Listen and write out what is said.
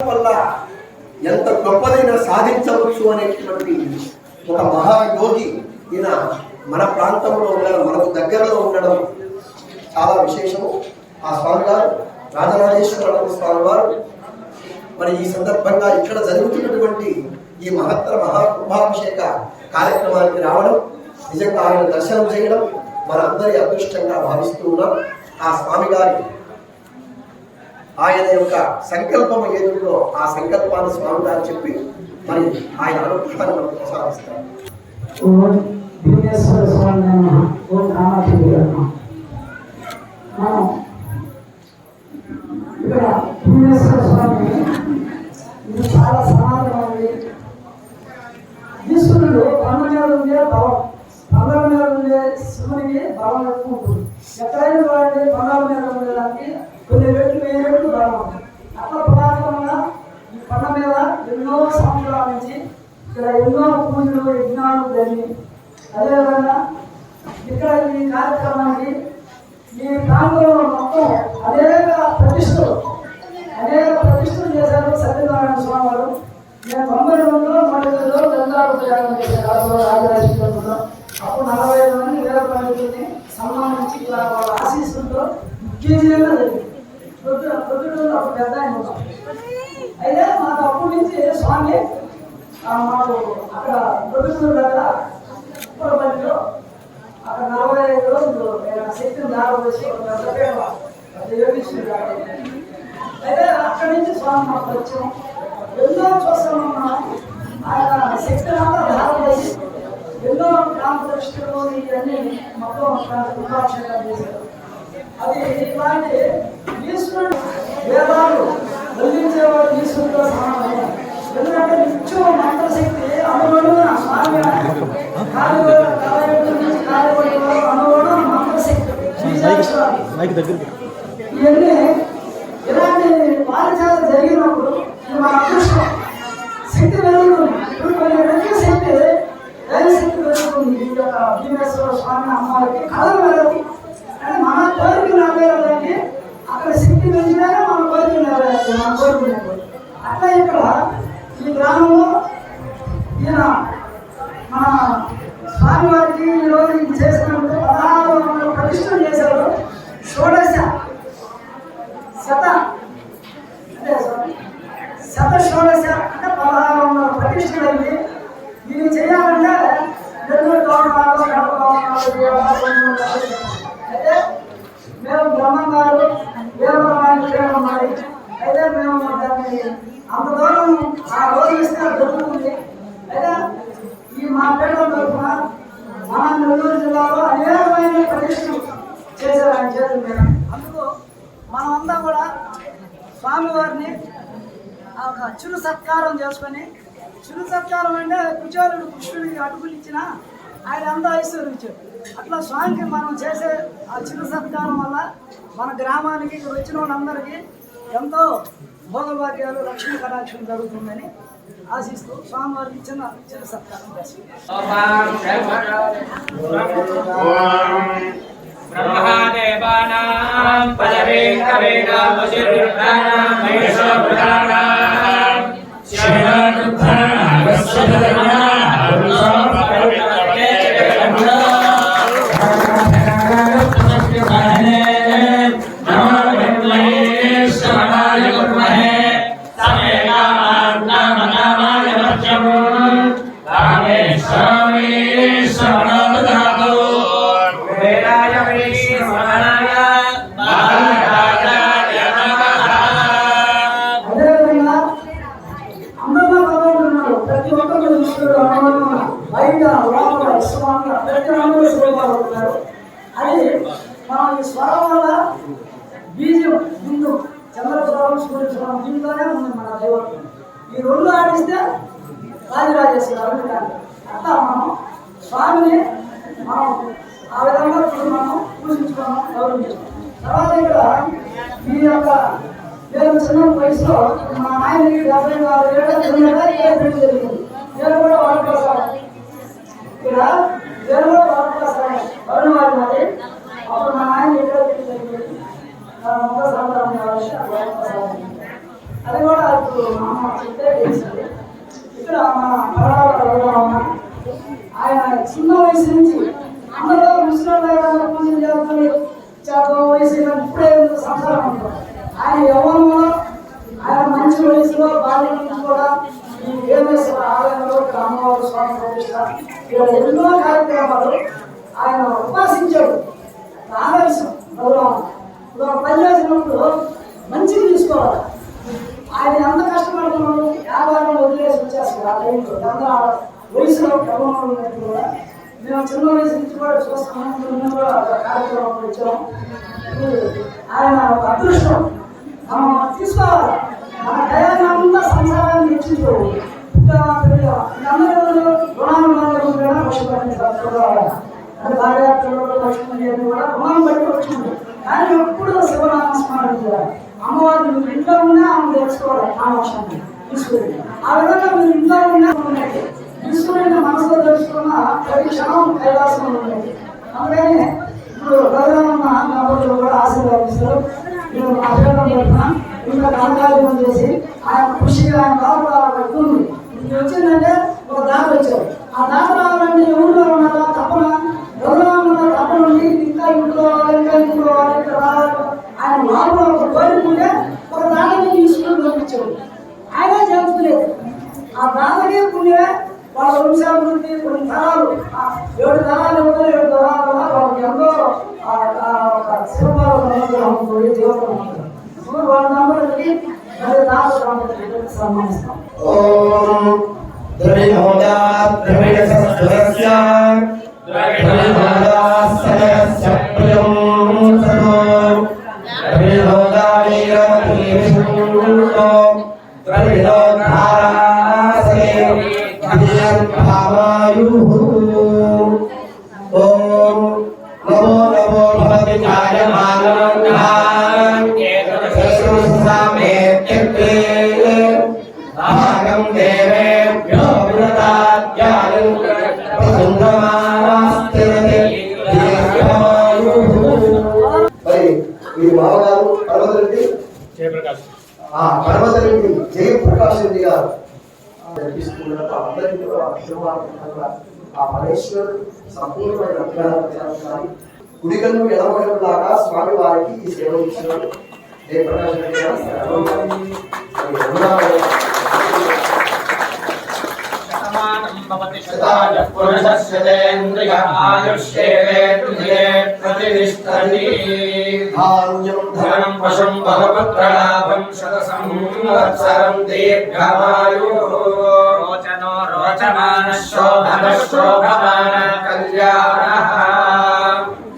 వల్ల ఎంత గొప్పదైన సాధించవచ్చు అనేటువంటి ఒక మహాయోగి ఈయన మన ప్రాంతంలో ఉండడం మనకు దగ్గరలో ఉండడం చాలా విశేషము. ఆ స్వామి గారు రాజరాజేశ్వర స్వామి వారు మరి ఈ సందర్భంగా ఇక్కడ జరుగుతున్నటువంటి ఈ మహత్తర మహాకుంభాభిషేక కార్యక్రమానికి రావడం నిజంగా ఆయన దర్శనం చేయడం మనందరి అదృష్టంగా భావిస్తూ ఉన్నాం. ఆ స్వామి గారి ఆయన యొక్క సంకల్పం ఏదో ఆ సంకల్పాన్ని స్వామి గారు చెప్పి మరి ఆయన అనుగ్రహాన్ని మనం ఇక్కడ చాలా సమాధానం ఈశ్వరుడు మీద ఉండే బలం ఉండే శివునికి బలం ఎక్కువ ఉంటుంది ఎక్కడైనా వాడి కొండల మీద ఉండేదానికి కొన్ని రెట్లు వెయ్యి రెట్లు బలం అట్లా పురాతనంగా ఈ కొండ మీద ఎన్నో సంవత్సరాల నుంచి ఇక్కడ ఎన్నో పూజలు యజ్ఞాలు జరిగి అదేవిధంగా ఇక్కడ ఈ కార్యక్రమానికి ఈ ప్రాంతంలో మొత్తం అనేక ప్రతిష్టలు అనేక ప్రతిష్టలు చేశారు సత్యనారాయణ స్వామి వారు నేను తొంభై రెండులో మండలిలో గంగారు ప్రయాణం చేశాను రాజరాజేశ్వరంలో అప్పుడు నలభై ఐదు మంది వేల పండితుల్ని సన్మానించి ఇలా వాళ్ళ ఆశీస్సులతో విజయంగా జరిగింది. పొద్దున పొద్దుటూరులో అప్పుడు పెద్ద ఆయన అయితే మాకు అప్పటి నుంచి స్వామి మాకు అక్కడ పొద్దుటూరు దగ్గర ఉప్పలపల్లిలో అక్కడ నలభై ఐదు రోజులు నేను శక్తిని దారవేసి ఒక అయితే అక్కడి నుంచి స్వామి మాకు వచ్చాం. ఎన్నో చూస్తున్నాం మనం ఆయన శక్తి అంతా ధారవేసి ఎన్నో గ్రామ ప్రతిష్టలు ఇవన్నీ మొత్తం కుంభాభిషేకాలు చేశారు. అది ఇలాంటి ఈశ్వరుడు వేదాలు వల్లించేవాడు ఈశ్వరుడితో సమానం ఎందుకంటే నిత్యం మంత్రశక్తి అనుగుణ అనుగుణ మంత్రశక్తి ఇవన్నీ ఇలాంటి పారిచారం జరిగినప్పుడు మన అదృష్టం. శక్తి పెరుగుతుంది. ఇప్పుడు కొన్ని రెట్ల శక్తి దైవశక్తి పెరుగుతుంది. ఈ యొక్క భీమేశ్వర స్వామి అమ్మవారికి కళలు పెరగదు కానీ మన కోరిక నెరవేరాలంటే అక్కడ శక్తి పెంచినాక మన కోరుకున్నారు? మా మన అట్లా ఇక్కడ ఈ గ్రామంలో ఈయన మన స్వామివారికి ఈరోజు ఇది చేసినప్పుడు పదహారు వందల ప్రతిష్టలు చేశారు. షోడశ శత అంటే శత షోడశ అంటే పదహారు వందల ప్రతిష్టలైంది దీన్ని చేయాలంటే రెండు గవర్నమెంట్ గడప గవర్నమెంట్ అయితే మేము బ్రహ్మం గారు మరి అయితే మేము దాన్ని అంత దూరం ఆ రోజు ఇస్తే దొరుకుతుంది అయితే ఈ మా పేట తరఫున మన నెల్లూరు జిల్లాలో అనేకమైన ప్రతిష్టలు చేశారు ఆయన చేతుల మీద అందుకు మనమంతా కూడా స్వామివారిని ఆ ఒక చిరు సత్కారం చేసుకొని చిరు సత్కారం అంటే కుచారుడు కృష్ణుడికి అడుగులు ఇచ్చిన ఆయన అంతా ఐశ్వర్యం ఇచ్చాడు అట్లా స్వామికి మనం చేసే ఆ చిరు సత్కారం వల్ల మన గ్రామానికి ఇక్కడ వచ్చిన వాళ్ళందరికీ ఎంతో భోగభాగ్యాలు లక్ష్మీ కటాక్షం జరుగుతుందని ఆశిస్తూ స్వామివారికి చిన్న చిరు సత్కారం చేస్తున్నాం ब्रह्मादेवानां पदवे कवेनामुचिर्वृद्धानां महेशोभृतानां ప్రతి ఒక్కరు బయట లోపల స్వామి అందరికీ అందరూ స్వరూపాలు ఉన్నారు అది మనం ఈ స్వరం వల్ల బీజం బిందు చంద్రపురం సూర్యపురం దీంట్లోనే ఉంది మన దైవత్వం ఈ రెండు ఆడిస్తే రాజరాజేశ్వరి అభిప్రాయం అట్లా మనం స్వామిని మనం ఆ విధంగా ఇప్పుడు మనం పూజించుకున్నాం గౌరవించుకున్నాం తర్వాత ఇక్కడ మీ యొక్క నేను చిన్న వయసులో మా ఆయనకి డెబ్బై నాలుగు ఏళ్ళ చిన్నగా ఏ పెళ్ళి జరిగింది. నేను కూడా వాడుకోసాను ఇక్కడ నేను కూడా వాడుకోసాను వరుణ వారి మరి అప్పుడు మా ఆయన ఎక్కడ పెళ్ళి జరిగింది. నా మొదటి సంవత్సరం కాబట్టి అది కూడా ఇప్పుడు మా అమ్మ చెప్తే తెలిసింది ఇక్కడ మన పర్వాల రఘురామ ఆయన చిన్న వయసు నుంచి అందరూ ముసలి పూజలు చేస్తుంది చాలా వయసు ఇప్పుడే సంసారం ఉంటారు ఆయన యవ్వనంలో ఆయన మంచి వయసులో బాల్యం నుంచి కూడా ఈ వేమేశ్వర ఆలయంలో ఇక్కడ అమ్మవారు స్వామి ప్రతిష్ట. ఇక్కడ ఎన్నో కార్యక్రమాలు ఆయన ఉపాసించాడు. ఆదర్శం గౌరవం ఇప్పుడు ఒక పని చేసినప్పుడు మంచిగా తీసుకోవాలి ఆయన ఎంత కష్టపడుతున్నాడు వ్యాపారం వదిలేసి వచ్చేస్తారు ఆ టైంలో అందరూ వయసులో ప్రభావం ఉన్నట్టు కూడా మేము చిన్న వయసు నుంచి కూడా చూస్తున్నాం మేము కూడా కార్యక్రమం వచ్చాం ఆయన ఒక అదృష్టం. మనం తీసుకోవాలి. మన దయాన్ని అంతా సంసారాన్ని హెచ్చించుకోవాలి అందరూ రుణాలు కూడా కష్టపడింది అది భార్య పిల్లలు లక్ష్మణి అని కూడా రుణం బట్టి వచ్చింది. కానీ ఎప్పుడు శివనామ స్మరణ చేయాలి. అమ్మవారు ఇంట్లో ఉన్నా ఆమె తెలుసుకోవాలి. ఆ కామాక్షాన్ని తీసుకుని ఆ విధంగా మీరు ఇంట్లో ఉన్నా ఉన్నది ఈశ్వరుడిని మనసులో తెలుసుకున్న ప్రతి క్షణం కైలాసంలో ఉన్నది అందుకని ఇప్పుడు గౌరవమ్మ కాబట్టి కూడా ఆశీర్వాదిస్తారు. నేను అభినందన పెడుతున్నా ఇంకా కనకార్యం చేసి ఆయన కృషిగా ఆయన Amen. మరి మీ మామగారు పర్వతరెడ్డి? పర్వతరెడ్డి జయప్రకాష్ రెడ్డి గారు. అందరికీ కూడా ఆశీర్వాదంగా ఆ పరమేశ్వరుడు సంపూర్ణమైన జరగాలి కుడికన్ను ఎడమకన్ను లాగా స్వామి వారికి ఈ సేవ ఇచ్చినాడు జయప్రకాష్ రెడ్డి గారు. భవతి శతాయ పురుషస్య తేంద్రియ ఆయుష్యేవేంద్రియే ప్రతిష్టతి ధాన్యం ధనం పశుం బహుపుత్రలాభం శత సంవత్సరం దీర్ఘమాయు రోచనో రోచమాన శోభన శోభమాన కళ్యాణ